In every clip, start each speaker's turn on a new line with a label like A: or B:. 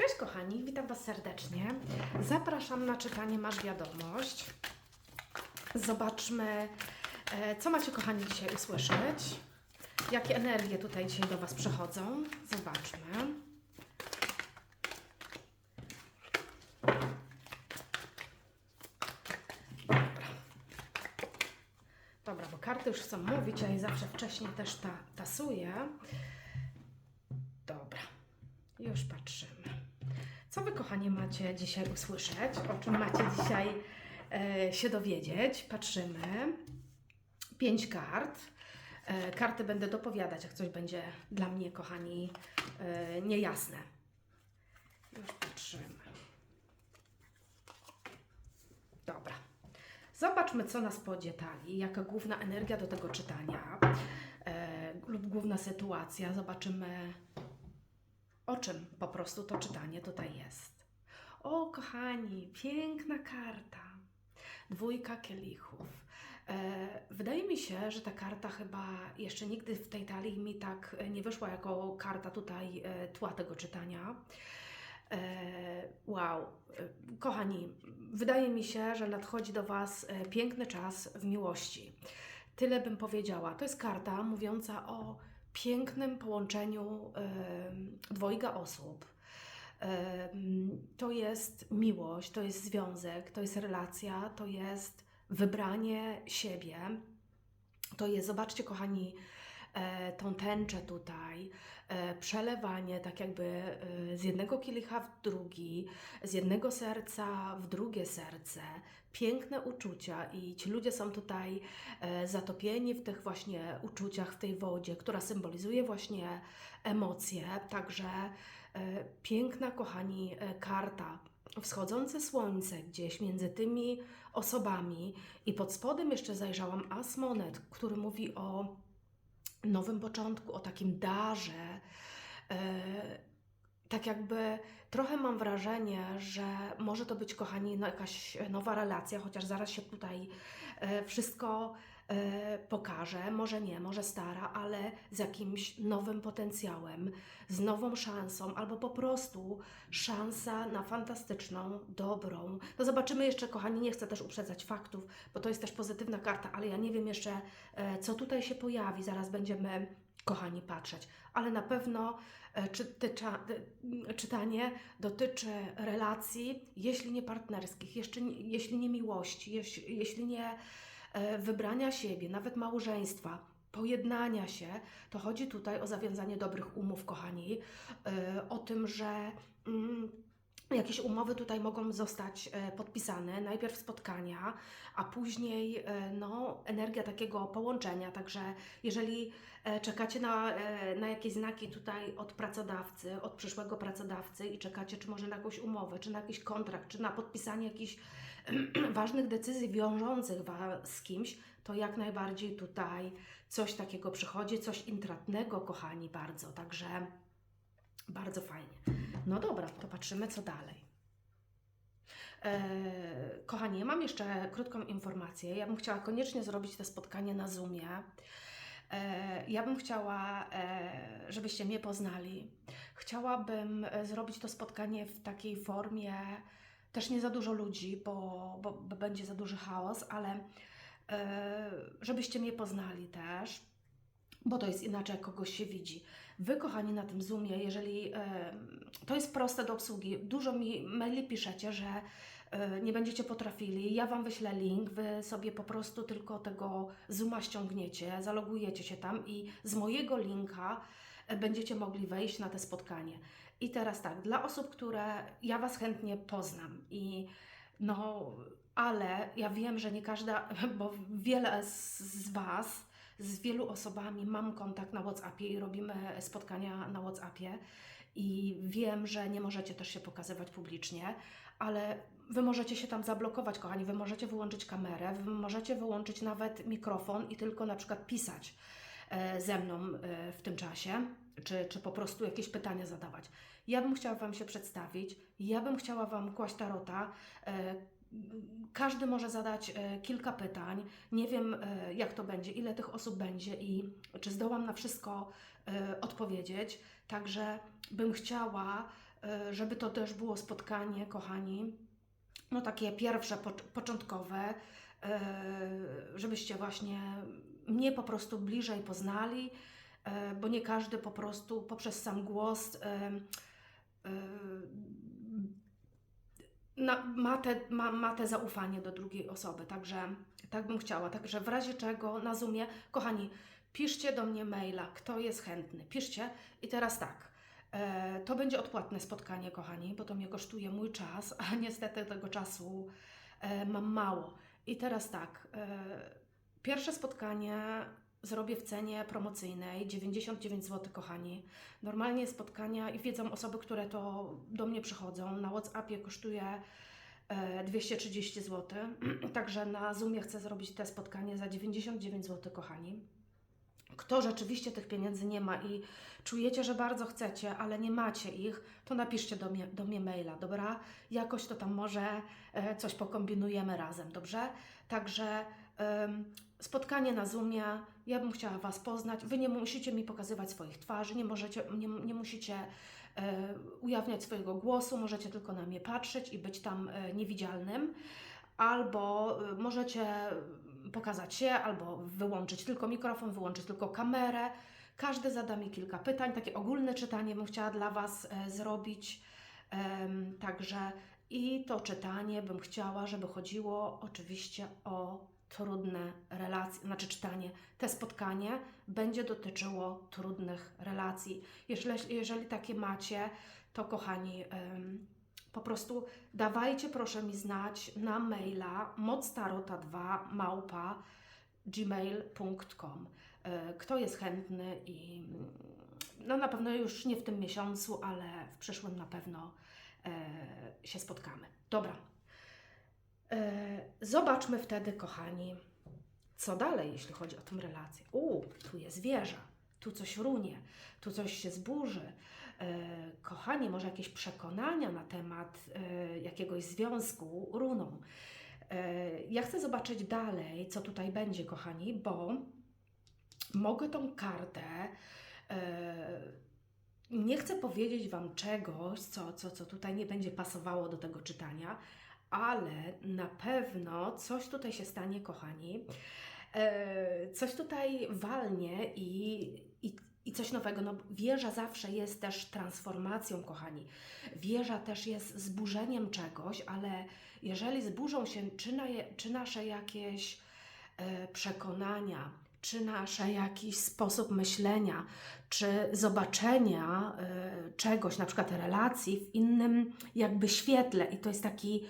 A: Cześć kochani, witam Was serdecznie. Zapraszam na czytanie Masz Wiadomość. Zobaczmy, e, co macie kochani dzisiaj usłyszeć. Jakie energie tutaj dzisiaj do Was przychodzą. Zobaczmy. Dobra. Dobra, bo karty już chcą mówić, ja je zawsze wcześniej też ta, tasuję. Dobra, już patrzymy. Co Wy, kochani, macie dzisiaj usłyszeć? O czym macie dzisiaj e, się dowiedzieć? Patrzymy. Pięć kart. E, karty będę dopowiadać, jak coś będzie dla mnie, kochani, e, niejasne. Już patrzymy. Dobra. Zobaczmy, co nas podzietali, jaka główna energia do tego czytania e, lub główna sytuacja. Zobaczymy, o czym po prostu to czytanie tutaj jest. O, kochani, piękna karta. Dwójka kielichów. E, wydaje mi się, że ta karta chyba jeszcze nigdy w tej talii mi tak e, nie wyszła jako karta tutaj e, tła tego czytania. E, Wow, E, kochani, wydaje mi się, że nadchodzi do Was piękny czas w miłości. Tyle bym powiedziała. To jest karta mówiąca o pięknym połączeniu dwojga osób. To jest miłość, to jest związek, to jest relacja, to jest wybranie siebie. To jest, zobaczcie, kochani, e, tą tęczę tutaj, przelewanie tak jakby e, z jednego kielicha w drugi, z jednego serca w drugie serce, piękne uczucia i ci ludzie są tutaj e, zatopieni w tych właśnie uczuciach, w tej wodzie, która symbolizuje właśnie emocje, także e, piękna, kochani, e, karta. Wschodzące słońce gdzieś między tymi osobami. I pod spodem jeszcze zajrzałam as monet, który mówi o nowym początku, o takim darze. E, tak jakby trochę mam wrażenie, że może to być, kochani, no jakaś nowa relacja, chociaż zaraz się tutaj e, wszystko pokaże. Może nie, może stara, ale z jakimś nowym potencjałem, z nową szansą, albo po prostu szansa na fantastyczną, dobrą. No zobaczymy jeszcze, kochani, nie chcę też uprzedzać faktów, bo to jest też pozytywna karta, ale ja nie wiem jeszcze, e, co tutaj się pojawi. Zaraz będziemy, kochani, patrzeć. Ale na pewno e, czytycza, e, czytanie dotyczy relacji, jeśli nie partnerskich, jeszcze, jeśli nie miłości, jeśli, jeśli nie e, wybrania siebie, nawet małżeństwa, pojednania się, to chodzi tutaj o zawiązanie dobrych umów, kochani, e, o tym, że mm, jakieś umowy tutaj mogą zostać e, podpisane, najpierw spotkania, a później e, no, energia takiego połączenia, także jeżeli e, czekacie na, na jakieś znaki tutaj od pracodawcy, od przyszłego pracodawcy i czekacie czy może na jakąś umowę, czy na jakiś kontrakt, czy na podpisanie jakichś ważnych decyzji wiążących Was z kimś, to jak najbardziej tutaj coś takiego przychodzi, coś intratnego, kochani, bardzo. Także bardzo fajnie. No dobra, to patrzymy, co dalej. E, kochani, mam jeszcze krótką informację. Ja bym chciała koniecznie zrobić to spotkanie na Zoomie. E, ja bym chciała, e, żebyście mnie poznali. Chciałabym e, zrobić to spotkanie w takiej formie, też nie za dużo ludzi, bo, bo, bo będzie za duży chaos, ale e, żebyście mnie poznali też, bo to jest inaczej, jak kogoś się widzi. Wy, kochani, na tym Zoomie, jeżeli to jest proste do obsługi, dużo mi maili piszecie, że e, nie będziecie potrafili, ja Wam wyślę link, Wy sobie po prostu tylko tego Zooma ściągniecie, zalogujecie się tam i z mojego linka e, będziecie mogli wejść na te spotkanie. I teraz tak, dla osób, które ja Was chętnie poznam i no, ale ja wiem, że nie każda, bo wiele z Was z wielu osobami mam kontakt na WhatsAppie i robimy spotkania na WhatsAppie i wiem, że nie możecie też się pokazywać publicznie, ale Wy możecie się tam zablokować, kochani, Wy możecie wyłączyć kamerę, Wy możecie wyłączyć nawet mikrofon i tylko na przykład pisać e, ze mną e, w tym czasie, czy, czy po prostu jakieś pytania zadawać. Ja bym chciała Wam się przedstawić, ja bym chciała Wam kłaść tarota, e, każdy może zadać e, kilka pytań. Nie wiem, e, jak to będzie, ile tych osób będzie i czy zdołam na wszystko e, odpowiedzieć. Także bym chciała żeby to też było spotkanie, kochani, no takie pierwsze, pocz- początkowe, żebyście właśnie mnie po prostu bliżej poznali, bo nie każdy po prostu poprzez sam głos na, ma, te, ma, ma te zaufanie do drugiej osoby, także tak bym chciała. Także w razie czego na Zoomie, kochani, piszcie do mnie maila, kto jest chętny. Piszcie i teraz tak. E, to będzie odpłatne spotkanie, kochani, bo to mnie kosztuje mój czas, a niestety tego czasu e, mam mało. I teraz tak. E, pierwsze spotkanie zrobię w cenie promocyjnej 99 zł, kochani. Normalnie spotkania i wiedzą osoby, które to do mnie przychodzą. Na WhatsAppie kosztuje e, 230 zł. Także na Zoomie chcę zrobić te spotkanie za 99 zł, kochani. Kto rzeczywiście tych pieniędzy nie ma i czujecie, że bardzo chcecie, ale nie macie ich, to napiszcie do mnie, do mnie maila, dobra? Jakoś to tam może e, coś pokombinujemy razem, dobrze? Także spotkanie na Zoomie, ja bym chciała Was poznać. Wy nie musicie mi pokazywać swoich twarzy, nie, możecie, nie, nie musicie e, ujawniać swojego głosu, możecie tylko na mnie patrzeć i być tam e, niewidzialnym. Albo e, możecie pokazać się, albo wyłączyć tylko mikrofon, wyłączyć tylko kamerę. Każdy zada mi kilka pytań. Takie ogólne czytanie bym chciała dla Was e, zrobić. Em, także i to czytanie bym chciała, żeby chodziło oczywiście o trudne relacje, znaczy czytanie. Te spotkanie będzie dotyczyło trudnych relacji. Jeżeli, jeżeli takie macie, to kochani, em, po prostu dawajcie proszę mi znać na maila moctarota2 małpa gmail.com. E, Kto jest chętny i no na pewno już nie w tym miesiącu, ale w przyszłym na pewno się spotkamy. Dobra. E, Zobaczmy wtedy, kochani, co dalej, jeśli chodzi o tę relację. U, tu jest wieża, tu coś runie, tu coś się zburzy. E, kochani, może jakieś przekonania na temat e, jakiegoś związku runą. E, ja chcę zobaczyć dalej, co tutaj będzie, kochani, bo mogę tą kartę. Nie chcę powiedzieć Wam czegoś, co, co, co tutaj nie będzie pasowało do tego czytania, ale na pewno coś tutaj się stanie, kochani. E, coś tutaj walnie i, i, i coś nowego. No, wieża zawsze jest też transformacją, kochani. Wieża też jest zburzeniem czegoś, ale jeżeli zburzą się czy, na, czy nasze jakieś e, przekonania, czy nasze jakiś sposób myślenia, czy zobaczenia e, czegoś, na przykład relacji w innym jakby świetle i to jest taki,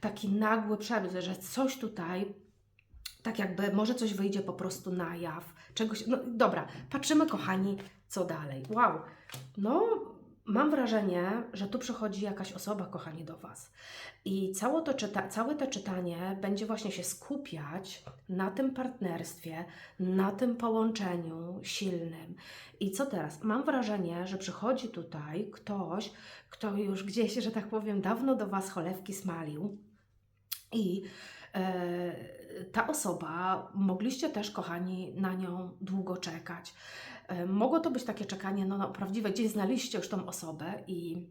A: taki nagły przebieg, że coś tutaj tak jakby może coś wyjdzie po prostu na jaw, czegoś, no dobra, patrzymy kochani, co dalej. Wow, no mam wrażenie, że tu przychodzi jakaś osoba, kochani, do Was. I całe to, czyta, całe to czytanie będzie właśnie się skupiać na tym partnerstwie, na tym połączeniu silnym. I co teraz? Mam wrażenie, że przychodzi tutaj ktoś, kto już gdzieś, że tak powiem, dawno do Was cholewki smalił. I e, ta osoba, mogliście też, kochani, na nią długo czekać. E, mogło to być takie czekanie no, no, prawdziwe, gdzieś znaliście już tą osobę i,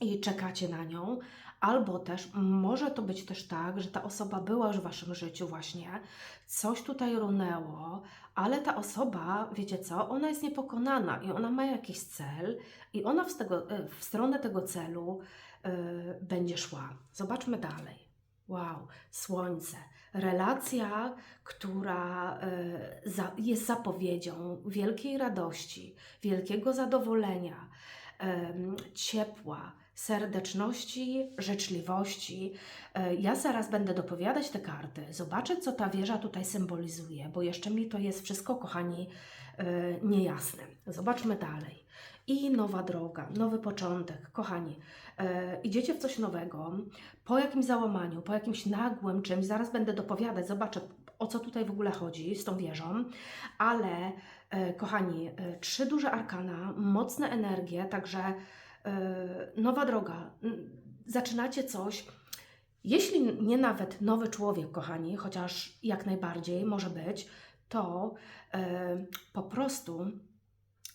A: i czekacie na nią, albo też może to być też tak, że ta osoba była już w Waszym życiu właśnie, coś tutaj runęło, ale ta osoba, wiecie co, ona jest niepokonana i ona ma jakiś cel i ona w, tego, e, w stronę tego celu e, będzie szła. Zobaczmy dalej. Wow, słońce. Relacja, która e, jest zapowiedzią wielkiej radości, wielkiego zadowolenia, ciepła, serdeczności, życzliwości. E, Ja zaraz będę dopowiadać te karty, zobaczę, co ta wieża tutaj symbolizuje, bo jeszcze mi to jest wszystko, kochani, e, niejasne. Zobaczmy dalej. I nowa droga, nowy początek. Kochani, e, idziecie w coś nowego, po jakimś załamaniu, po jakimś nagłym czymś, zaraz będę dopowiadać, zobaczę o co tutaj w ogóle chodzi z tą wieżą, ale e, kochani, e, trzy duże arkana, mocne energie, także e, nowa droga, zaczynacie coś, jeśli nie nawet nowy człowiek, kochani, chociaż jak najbardziej może być, to e, po prostu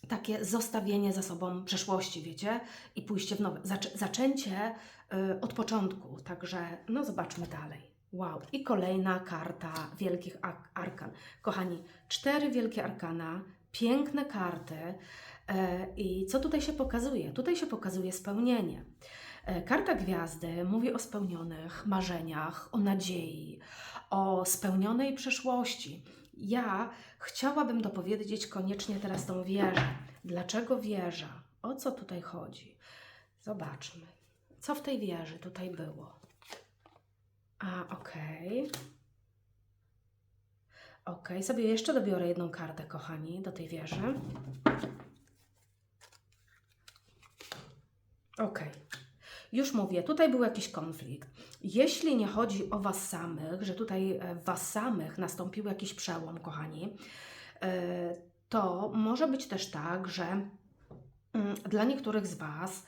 A: takie zostawienie za sobą przeszłości, wiecie, i pójście w nowe, zaczę, zaczęcie y, od początku. Także, no zobaczmy dalej. Wow. I kolejna karta wielkich arkan. Kochani, cztery wielkie arkana, piękne karty. E, I co tutaj się pokazuje? Tutaj się pokazuje spełnienie. E, Karta gwiazdy mówi o spełnionych marzeniach, o nadziei, o spełnionej przeszłości. Ja chciałabym dopowiedzieć koniecznie teraz tą wieżę. Dlaczego wieża? O co tutaj chodzi? Zobaczmy. Co w tej wieży tutaj było? A, okej. Okej, sobie jeszcze dobiorę jedną kartę, kochani, do tej wieży. Okej. Już mówię, tutaj był jakiś konflikt. Jeśli nie chodzi o Was samych, że tutaj e, w Was samych nastąpił jakiś przełom, kochani, e, to może być też tak, że mm, dla niektórych z Was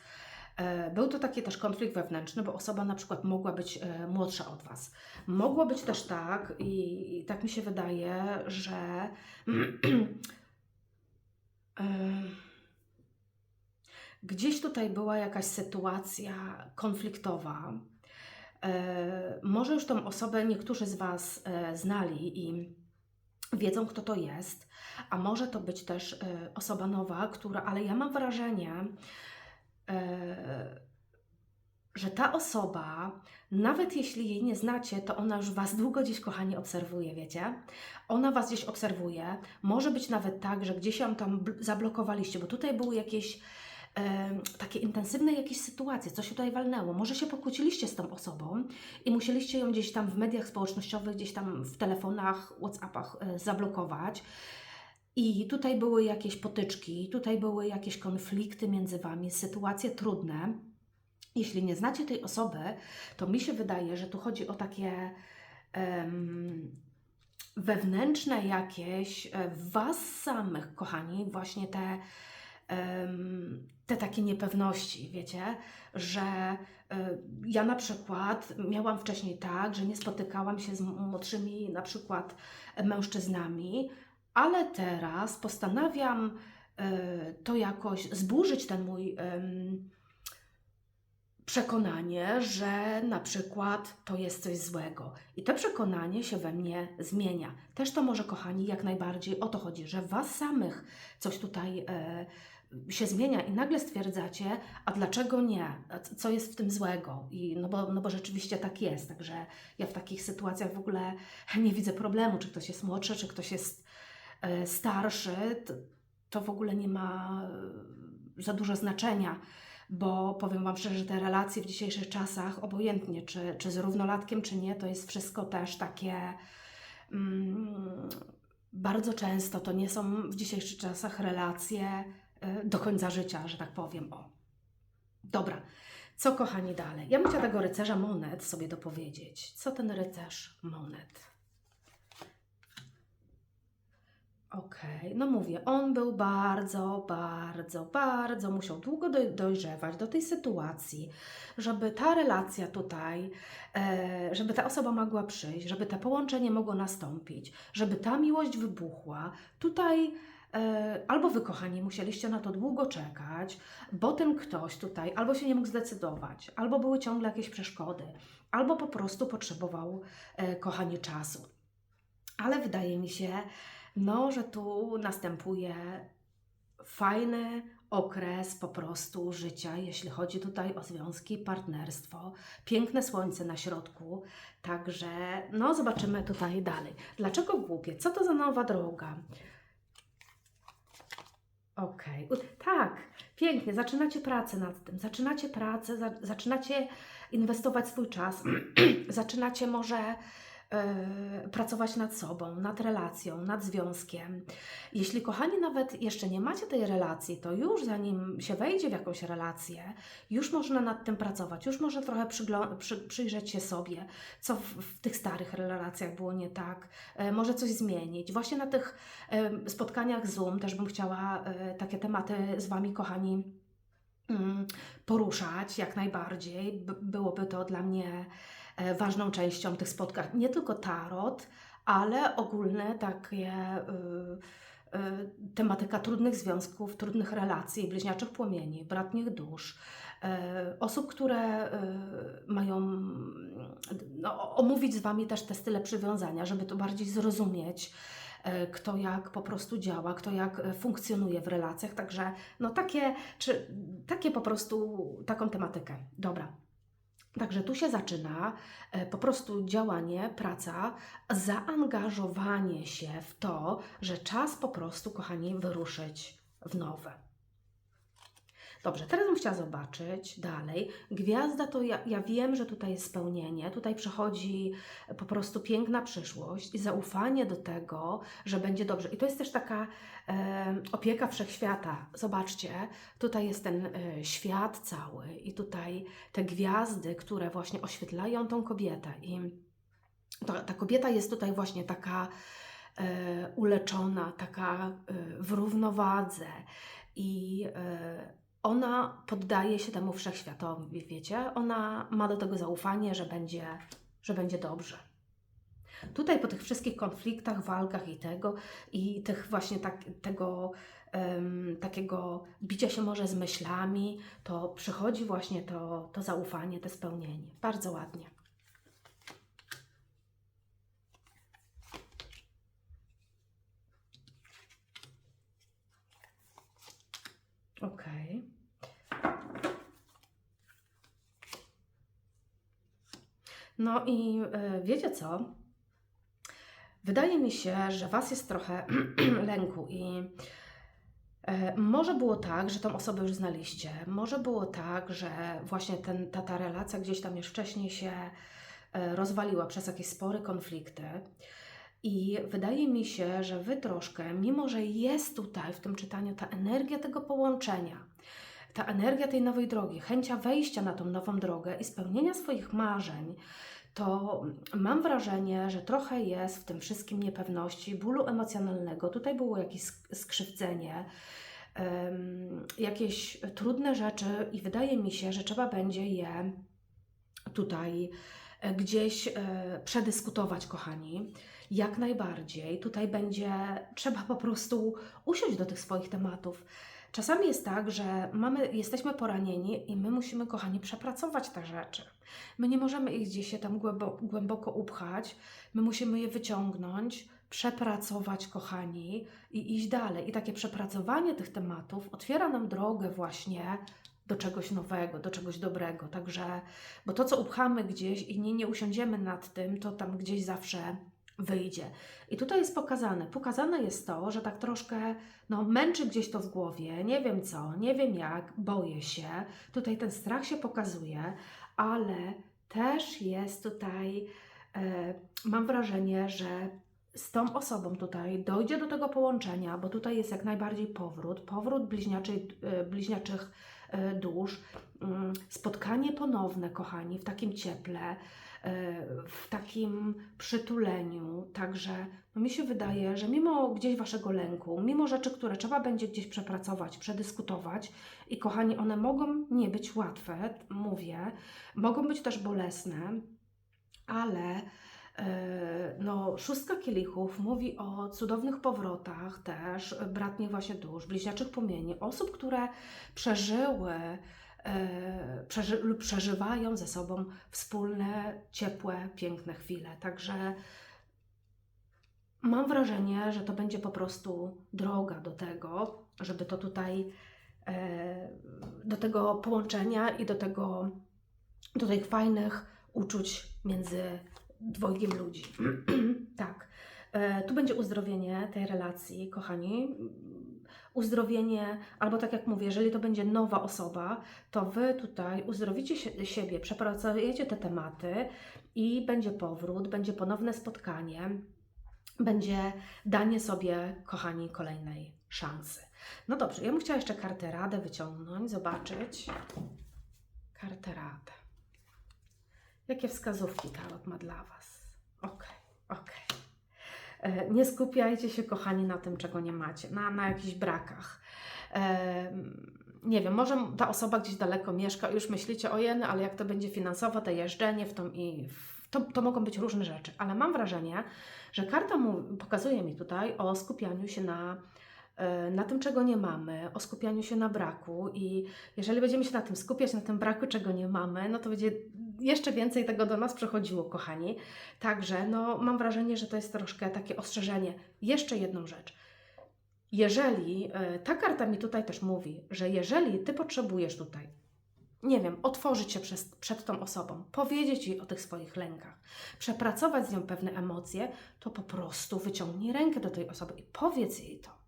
A: e, był to taki też konflikt wewnętrzny, bo osoba na przykład mogła być młodsza od Was. Mogło być też tak, i tak mi się wydaje, że. Gdzieś tutaj była jakaś sytuacja konfliktowa. E, może już tą osobę niektórzy z Was e, znali i wiedzą, kto to jest, a może to być też e, osoba nowa, która, ale ja mam wrażenie, że ta osoba, nawet jeśli jej nie znacie, to ona już Was długo gdzieś, kochani, obserwuje, wiecie? Ona Was gdzieś obserwuje. Może być nawet tak, że gdzieś ją tam bl- zablokowaliście, bo tutaj były jakieś takie intensywne jakieś sytuacje, coś się tutaj walnęło. Może się pokłóciliście z tą osobą i musieliście ją gdzieś tam w mediach społecznościowych, gdzieś tam w telefonach, Whatsappach e, zablokować. I tutaj były jakieś potyczki, tutaj były jakieś konflikty między Wami, sytuacje trudne. Jeśli nie znacie tej osoby, to mi się wydaje, że tu chodzi o takie em, wewnętrzne jakieś e, Was samych, kochani, właśnie te, te takie niepewności, wiecie, że e, ja na przykład miałam wcześniej tak, że nie spotykałam się z młodszymi na przykład mężczyznami, ale teraz postanawiam e, to jakoś zburzyć ten mój przekonanie, że na przykład to jest coś złego. I to przekonanie się we mnie zmienia. Też to może, kochani, jak najbardziej o to chodzi, że Was samych coś tutaj e, się zmienia i nagle stwierdzacie, a dlaczego nie? Co jest w tym złego? I no, bo, no bo rzeczywiście tak jest. Także ja w takich sytuacjach w ogóle nie widzę problemu, czy ktoś jest młodszy, czy ktoś jest e, starszy. To, to w ogóle nie ma e, za dużo znaczenia bo powiem Wam szczerze, że te relacje w dzisiejszych czasach, obojętnie czy, czy z równolatkiem, czy nie, to jest wszystko też takie. Mm, bardzo często to nie są w dzisiejszych czasach relacje do końca życia, że tak powiem. O. Dobra, co kochani dalej? Ja bym chciała tego rycerza monet sobie dopowiedzieć. Co ten rycerz monet? Okej, no mówię, on był bardzo, bardzo, bardzo musiał długo doj- dojrzewać do tej sytuacji, żeby ta relacja tutaj, e, żeby ta osoba mogła przyjść, żeby to połączenie mogło nastąpić, żeby ta miłość wybuchła. Tutaj e, albo wy, kochani, musieliście na to długo czekać, bo ten ktoś tutaj albo się nie mógł zdecydować, albo były ciągle jakieś przeszkody, albo po prostu potrzebował, e, kochani, czasu. Ale wydaje mi się, no, że tu następuje fajny okres po prostu życia, jeśli chodzi tutaj o związki, partnerstwo, piękne słońce na środku, także no zobaczymy tutaj dalej. Dlaczego głupie? Co to za nowa droga? Okej, U- tak, pięknie, zaczynacie pracę nad tym, zaczynacie pracę, za, zaczynacie inwestować swój czas, zaczynacie może pracować nad sobą, nad relacją, nad związkiem. Jeśli, kochani, nawet jeszcze nie macie tej relacji, to już zanim się wejdzie w jakąś relację, już można nad tym pracować, już można trochę przy, przyjrzeć się sobie, co w, w tych starych relacjach było nie tak, e, może coś zmienić. Właśnie na tych e, spotkaniach Zoom też bym chciała e, takie tematy z Wami, kochani, mm, poruszać jak najbardziej. Byłoby to dla mnie e, ważną częścią tych spotkań. Nie tylko tarot, ale ogólne takie y, tematyka trudnych związków, trudnych relacji, bliźniaczych płomieni, bratnich dusz, e, osób, które e, mają no, omówić z Wami też te style przywiązania, żeby to bardziej zrozumieć, e, kto jak po prostu działa, kto jak e, funkcjonuje w relacjach. Także no takie, czy takie po prostu taką tematykę. Dobra. Także tu się zaczyna e, po prostu działanie, praca, zaangażowanie się w to, że czas po prostu, kochani, wyruszyć w nowe. Dobrze, teraz bym chciała zobaczyć dalej. Gwiazda to ja, ja wiem, że tutaj jest spełnienie, tutaj przychodzi po prostu piękna przyszłość i zaufanie do tego, że będzie dobrze. I to jest też taka e, opieka wszechświata. Zobaczcie, tutaj jest ten e, świat cały i tutaj te gwiazdy, które właśnie oświetlają tą kobietę. I ta, ta kobieta jest tutaj właśnie taka e, uleczona, taka e, w równowadze. I e, ona poddaje się temu wszechświatowi, wiecie? Ona ma do tego zaufanie, że będzie, że będzie dobrze. Tutaj po tych wszystkich konfliktach, walkach i tego, i tych właśnie tak, tego em, takiego bicia się może z myślami, to przychodzi właśnie to, to zaufanie, to spełnienie. Bardzo ładnie. Okej. No i e, wiecie co? Wydaje mi się, że Was jest trochę lęku i e, może było tak, że tą osobę już znaliście. Może było tak, że właśnie ten, ta, ta relacja gdzieś tam już wcześniej się e, rozwaliła przez jakieś spory, konflikty. I wydaje mi się, że Wy troszkę, mimo że jest tutaj w tym czytaniu ta energia tego połączenia, ta energia tej nowej drogi, chęcia wejścia na tą nową drogę i spełnienia swoich marzeń, to mam wrażenie, że trochę jest w tym wszystkim niepewności, bólu emocjonalnego. Tutaj było jakieś sk- skrzywdzenie, jakieś trudne rzeczy, i wydaje mi się, że trzeba będzie je tutaj e, gdzieś e, przedyskutować, kochani. Jak najbardziej. Tutaj będzie trzeba po prostu usiąść do tych swoich tematów. Czasami jest tak, że mamy, jesteśmy poranieni i my musimy, kochani, przepracować te rzeczy. My nie możemy ich gdzieś się tam głębo, głęboko upchać, my musimy je wyciągnąć, przepracować, kochani, i iść dalej. I takie przepracowanie tych tematów otwiera nam drogę właśnie do czegoś nowego, do czegoś dobrego. Także, bo to, co upchamy gdzieś i nie, nie usiądziemy nad tym, to tam gdzieś zawsze wyjdzie. I tutaj jest pokazane. Pokazane jest to, że tak troszkę no, męczy gdzieś to w głowie, nie wiem co, nie wiem jak, boję się. Tutaj ten strach się pokazuje, ale też jest tutaj, e, mam wrażenie, że z tą osobą tutaj dojdzie do tego połączenia, bo tutaj jest jak najbardziej powrót, powrót bliźniaczej, e, bliźniaczych e, dusz, mm, spotkanie ponowne, kochani, w takim cieple, w takim przytuleniu. Także no mi się wydaje, że mimo gdzieś Waszego lęku, mimo rzeczy, które trzeba będzie gdzieś przepracować, przedyskutować i kochani, one mogą nie być łatwe, mówię, mogą być też bolesne, ale e, no, szóstka kielichów mówi o cudownych powrotach też, bratnich właśnie dusz, bliźniaczych płomieni, osób, które przeżyły e, przeży, lub przeżywają ze sobą wspólne, ciepłe, piękne chwile. Także mam wrażenie, że to będzie po prostu droga do tego, żeby to tutaj, e, do tego połączenia i do tego, do tych fajnych uczuć między dwojgiem ludzi. tak. E, tu będzie uzdrowienie tej relacji, kochani. Uzdrowienie, albo tak jak mówię, jeżeli to będzie nowa osoba, to wy tutaj uzdrowicie siebie, przepracujecie te tematy i będzie powrót, będzie ponowne spotkanie, będzie danie sobie, kochani, kolejnej szansy. No dobrze, ja bym chciała jeszcze kartę radę wyciągnąć, zobaczyć. Kartę radę. Jakie wskazówki tarot ma dla Was? Okej, okej. E, Nie skupiajcie się, kochani, na tym, czego nie macie, na, na jakichś brakach. E, nie wiem, może ta osoba gdzieś daleko mieszka i już myślicie, ojeny, ale jak to będzie finansowo, to jeżdżenie w tą i w To, to mogą być różne rzeczy, ale mam wrażenie, że karta mu, pokazuje mi tutaj o skupianiu się na, e, na tym, czego nie mamy, o skupianiu się na braku i jeżeli będziemy się na tym skupiać, na tym braku, czego nie mamy, no to będzie jeszcze więcej tego do nas przechodziło, kochani. Także no, mam wrażenie, że to jest troszkę takie ostrzeżenie. Jeszcze jedną rzecz. Jeżeli, e, ta karta mi tutaj też mówi, że jeżeli Ty potrzebujesz tutaj nie wiem, otworzyć się przez, przed tą osobą, powiedzieć jej o tych swoich lękach, przepracować z nią pewne emocje, to po prostu wyciągnij rękę do tej osoby i powiedz jej to.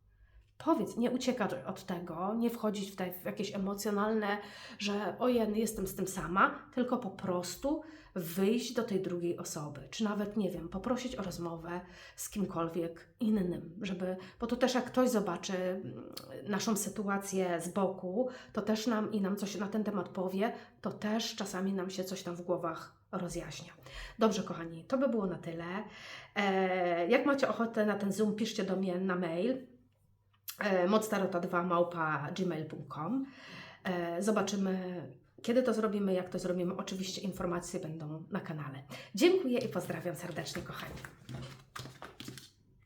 A: Powiedz, nie uciekać od tego, nie wchodzić w, te, w jakieś emocjonalne, że ojej, jestem z tym sama, tylko po prostu wyjść do tej drugiej osoby, czy nawet, nie wiem, poprosić o rozmowę z kimkolwiek innym, żeby, bo to też jak ktoś zobaczy mm, naszą sytuację z boku, to też nam i nam coś na ten temat powie, to też czasami nam się coś tam w głowach rozjaśnia. Dobrze, kochani, to by było na tyle. E, jak macie ochotę na ten Zoom, piszcie do mnie na mail e, moctarota2 małpa gmail.com. E, zobaczymy, kiedy to zrobimy, jak to zrobimy. Oczywiście informacje będą na kanale. Dziękuję i pozdrawiam serdecznie, kochani.